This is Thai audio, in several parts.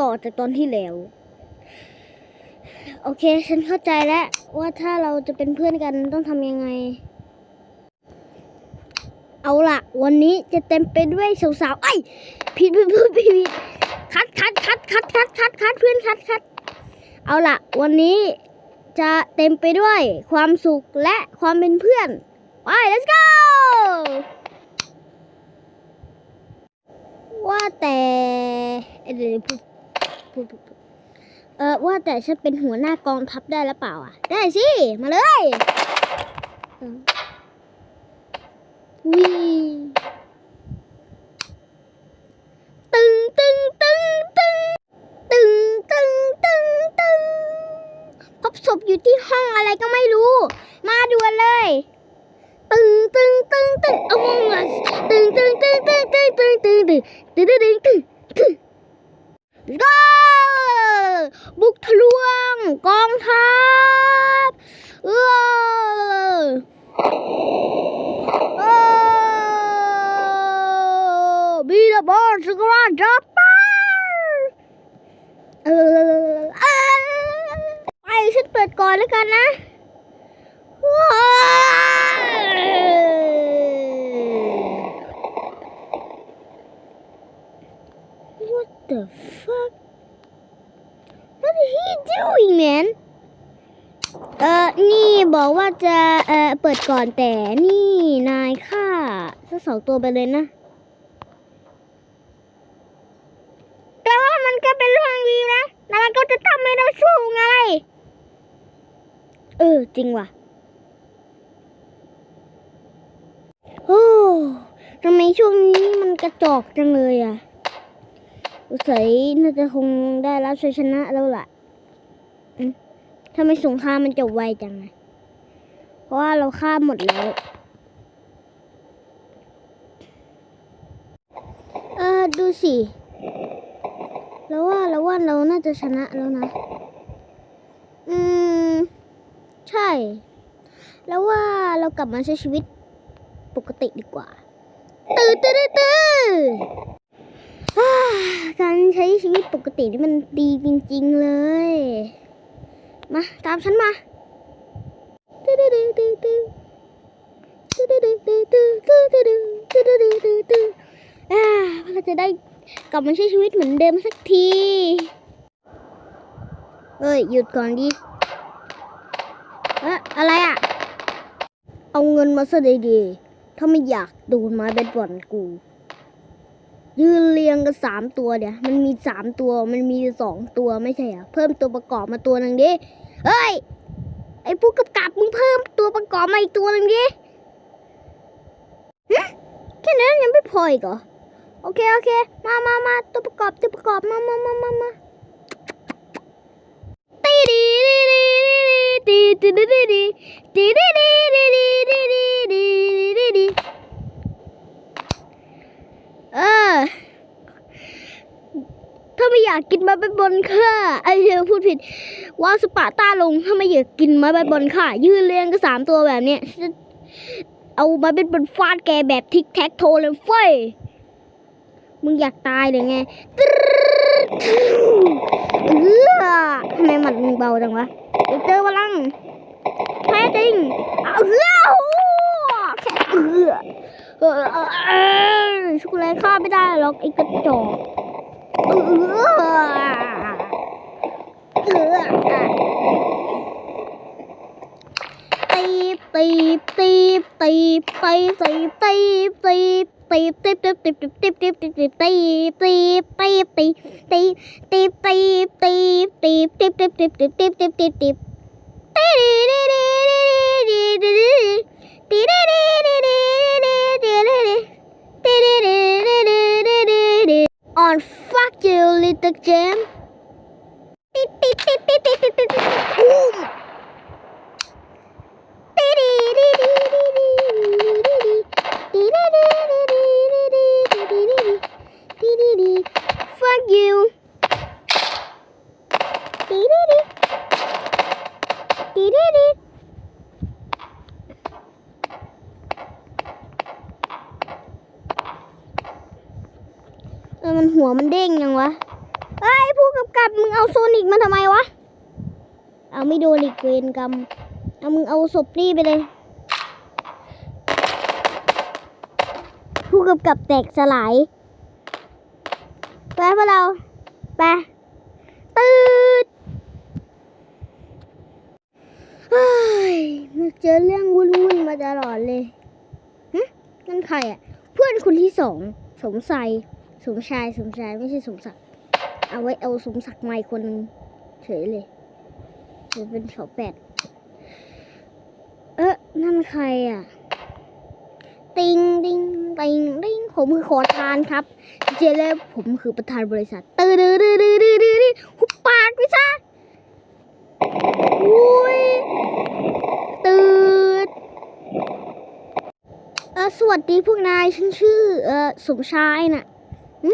ต่อจากตอนที่แล้ว โอเค ฉันเข้าใจแล้วว่าถ้าเราจะเป็นเพื่อนกันต้องทำยังไง เอาล่ะวันนี้จะเต็มไปด้วยสาวๆไอ้ผิดผิดผิดผิดคัดคัดคัดคัดคัดคัดคัดเพื่อนคัดคัดเอาล่ะวันนี้จะเต็มไปด้วยความสุขและความเป็นเพื่อนไป let's go ว่าแต่เอ้ยเดี๋ยวพูด พูดเออว่าแต่ฉันเป็นหัวหน้ากองทัพได้แล้วเปล่าอะ ได้สิ มาเลยวิตึงตึงตึงตึงตึงตึงตึงตึงพบศพอยู่ที่ห้องอะไรก็ไม่รู้ มาด่วนเลยตึงตึงตึงตึงเอามองมาตึงตึงตึงตึงตึงตึงตึงตึงตึงตึงตึงตึงตึง กทะลวงกองทัพเออเออบีดบอลสกราจับป้าเออไปฉันเปิดก่อนแล้วกันนะ เออนี่บอกว่าจะเออเปิดก่อนแต่นี่นายฆ่าสักสองตัวไปเลยนะแต่ว่ามันก็เป็นเรื่องดีนะแต่มันก็จะทำให้เราสู้ไง เออ จริงว่ะโอ้ทำไมช่วงนี้มันกระจอกจังเลยอะอุสัยน่าจะคงได้รับชัยชนะแล้วล่ะอืมำไมสงครามมันจบไวจังอะเพราะว่าเราฆ่าหมดแล้ว เออดูสิแล้วว่าแล้วว่าเราน่าจะชนะแล้วนะ อืม ใช่ แล้วว่าเรากลับมาใช้ชีวิตปกติดีกว่า ตื่นตื่นตื่นการใช้ชีวิตปกตินี่มันดีจริง ๆ เลย มาตามฉันมาอ่าเราจะได้กลับมาใช้ชีวิตเหมือนเดิมสักทีเอ้ยหยุดก่อนดิเอ๊ะอะไรอะ เอาเงินมาซะดีๆถ้าไม่อยากโดนไมาเบสบอลกู ยืนเรียงกันสามตัวเดี๋ยมันมีสามตัวมันมีสองตัวไม่ใช่อะ เพิ่มตัวประกอบมาตัวหนึ่งดิ เฮ้ย ไอ้ผู้กำกับมึงเพิ่มตัวประกอบมาอีกตัวหนึ่งดิฮะแค่นั้นยังไม่พออีกเหรอ โอเค โอเค มามามาตัวประกอบตัวประกอบมามามามามาตีดีดีดีดีดีดีดีดีดีดีดีดีดีดีดีดีเออถ้าไม่อยากกินมาเป็นบนค่าไอ้เหี้ยพูดผิด ว่าสปาต้าลงถ้าไม่อยากกินไมาเป็นบนค่ายืนเรียงก็สามตัวแบบเนี้ยเอามาเป็นบนฟาดแกแบบทิกแท็กโทเลยเฟ้ยมึงอยากตายหรือไงเออทำไมหมัดมึงเบาจังวะเจอพลังแพ้จริงเออแค่เออเออเออเออชุกแลฆ่าไม่ได้หรอกไอ้กระจอกเออ เออตีบตีบตีบตีบตีบตีบตีบตีบ ตีบตีบตีบตีบตีบตีบตีบตีบตีบตีบตีบตีบตีบตีบตีบตีบตีบตีบตีบตีบตีบตีบตีบตีบตีบตีดีดีดีดีดีดีดีดีดีดีดีดีดีดีดีดีดีดีดีดี on fuck you little gem ติดติดติดติดติดติดติดติดอุ้มดีดีดีดีดีดีดีดีดีดี fuck you ดีดีดีดีดีดีเออมันหัวมันเด้งยังวะ เออ้ยผู้กำกับมึงเอาโซนิกมาทำไมวะ เอาไม่โดนอีกเวรกรรม เอามึงเอาศพนี่ไปเลย ผู้กำกับแตกสลาย ไปพวกเรา ไป ตืดเฮ้ยมาเจอเรื่องวุ่นๆมาตลอดเลยหึนั่นใครอะ เพื่อนคนที่สอง สมศัยสมชาย สมชาย ไม่ใช่สมศักดิ์ เอาไว้เอาสมศักดิ์มาอีกคนนึงเฉยเลยเดี๋ยเป็นสองแปดเอ๊ะนั่นใครอะ ติงติงติงติงผมคือขอทานครับ เจเล่ผมคือประธานบริษัทตืดดืดดืดดืดดืดดืดหุบปากไปซะอุ้ยตืดเออสวัสดีพวกนายฉันชื่อ เออสมชายน่ะหึ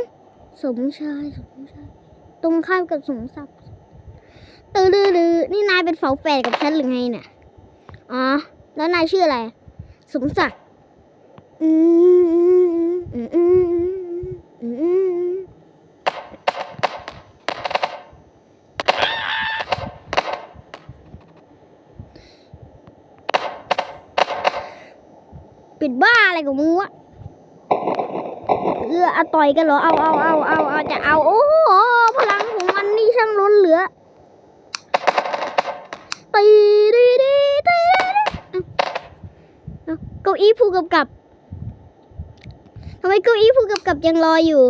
สมชาย สมชาย รงข้ามกับสมศักดิ์ตืดดืดดืดนี่นายเป็นฝาแฝดกับฉันหรือไงเนี่ยอ๋อ แล้วนายชื่ออะไร สมศักดิ์อืมอืมอืมอืมปิดบ้าอะไรกับมึงวะเออเอาต่อยกันเหรอ เอาเอาเอาเอาเอาจะเอา โอ้ ช่างล้นเหลือตีดีดีตีดีเอาเอาเก้าอี้ผู้กำกับทำไมเก้าอี้ผู้กำกับยังรออยู่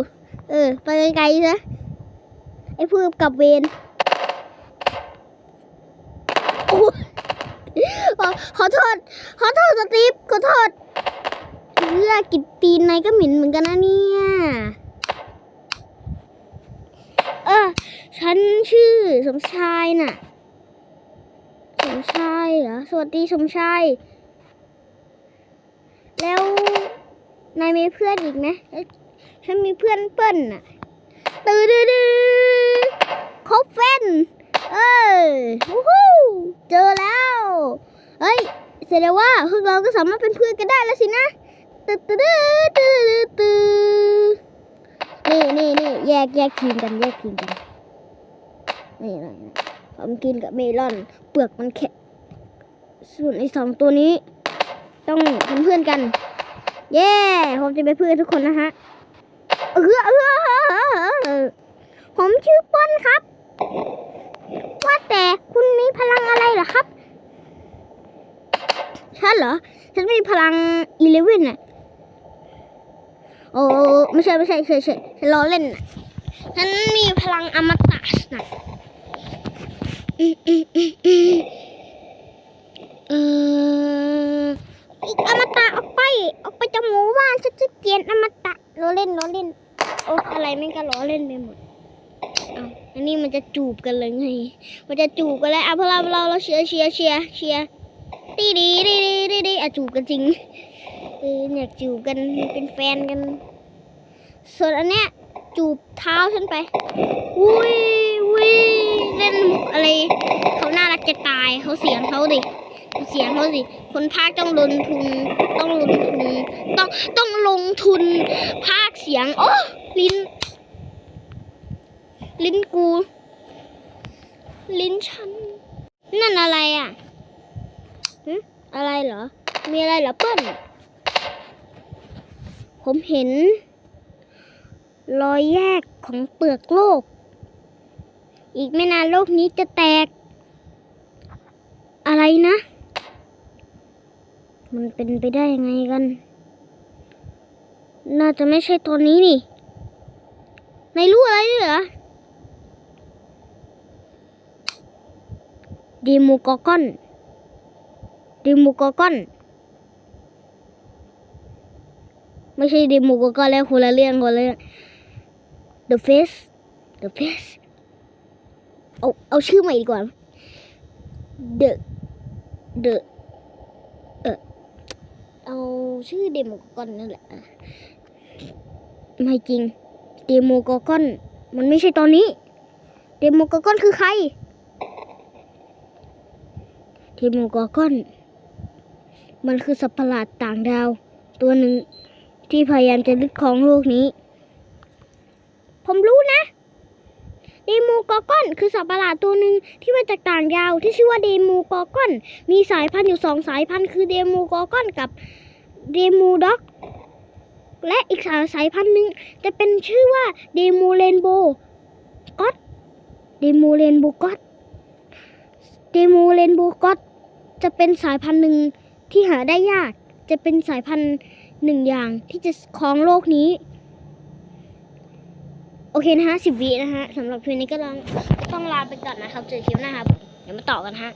เออ ไปไกลๆซะไอ้ผู้กำกับเวรโอ้ยขอโทษ ขอโทษสตีฟขอโทษเลือกกินตีนในก็เหม็นเหมือนกันนะเนี่ย เออ ฉันชื่อสมชายน่ะ สมชายเหรอ สวัสดีสมชาย แล้วนายมีเพื่อนอีกไหมฉันมีเพื่อนเปิ้ลน่ะ ตื่นดื้อคบเฟนเออวู้ฮู้เจอแล้ว เฮ้ยแสดงว่าพวกเราก็สามารถเป็นเพื่อนกันได้แล้วสินะตื่นตื่นตื่นตื่นตื่นนี่นี่นี่แยกแยกทีมกันแยกทีมกัน นี่นี่นี่ผมกินกับเมลอน เปลือกมันแข็งส่วนไอ้สองตัวนี้ ต้องเป็นเพื่อนกัน เย้ผมจะเป็นเพื่อนทุกคนนะฮะเออเออเออเออผมชื่อป้อนครับ ว่าแต่คุณมีพลังอะไรเหรอครับฉันเหรอ ฉันมีพลังอีเลเว่นน่ะโอ้ไม่ใช่ไม่ใช่ใช่ใช่ฉันล้อเล่นนะฉันมีพลังอมตะนะ เอออีกอมตะออกไป ออกไปจากหมู่บ้านฉันจะเกลียดอมตะล้อเล่นล้อเล่น โอ้อะไรไม่งก็ล้อเล่นไปหมดเอาอันนี้มันจะจูบกันเลยไง มันจะจูบกันแล้วอะพวกเราเราเราเชียร์เชียร์เชียร์เชียร์ตีดีดีดีดีดีอะจูบกันจริงเอออยากจูบกันเป็นแฟนกัน ส่วนอันเนี้ยจูบเท้าฉันไปวุ้ย วุ้ยเล่นมุกอะไรเขาน่ารักจะตายเขาเสียงเขาดิเสียงเขาสิคนภาคต้องลงทุนต้องลงทุนต้องต้องลงทุนภาคเสียงโอ้ลิ้น ลิ้นกู ลิ้นฉัน นั่นอะไรอะหึอะไรเหรอ มีอะไรเหรอเปิ้ลผมเห็น รอยแยกของเปลือกโลก อีกไม่นานโลกนี้จะแตก อะไรนะ มันเป็นไปได้ยังไงกัน น่าจะไม่ใช่ตัวนี้นี่ในรู้อะไรด้วยเหรอดีมูกอกอนดีมูกอกอนไม่ใช่ดีมูกอกอนแล้วคนละเรื่องคนละเรื่อง The Face The Face เอาเอาชื่อใหม่ดีกว่า The The เออเอาชื่อเดโมกอนนั่นแหละไม่จริง เดโมกอกอนมันไม่ใช่ตอนนี้ เดโมกอกอนคือใคร เดโมกอกอนมันคือสัตว์ประหลาดต่างดาว ตัวหนึ่งที่พยายามจะยึดครองโลกนี้ ผมรู้นะ เดโมกอกอนคือสัตว์ประหลาดตัวหนึ่งที่มาจากต่างดาวที่ชื่อว่าเดโมกอกอน มีสายพันธุ์อยู่สองสายพันธุ์คือเดโมกอกอนกับเดโมด็อก และอีกสายสายพันธุ์หนึ่งจะเป็นชื่อว่าเดโมเรนโบก็ตเดโมเรนโบก็ตเดโมเรนโบก็ตจะเป็นสายพันธุ์หนึ่งที่หาได้ยาก จะเป็นสายพันธุ์หนึ่งอย่างที่จะครองโลกนี้ อเคนะฮะสิบวินะฮะสำหรับคืนนี้ก็ต้องต้องลาไปก่อนนะครับเจอคลิปหน้าครับ เดี๋ยวมาต่อกันฮะ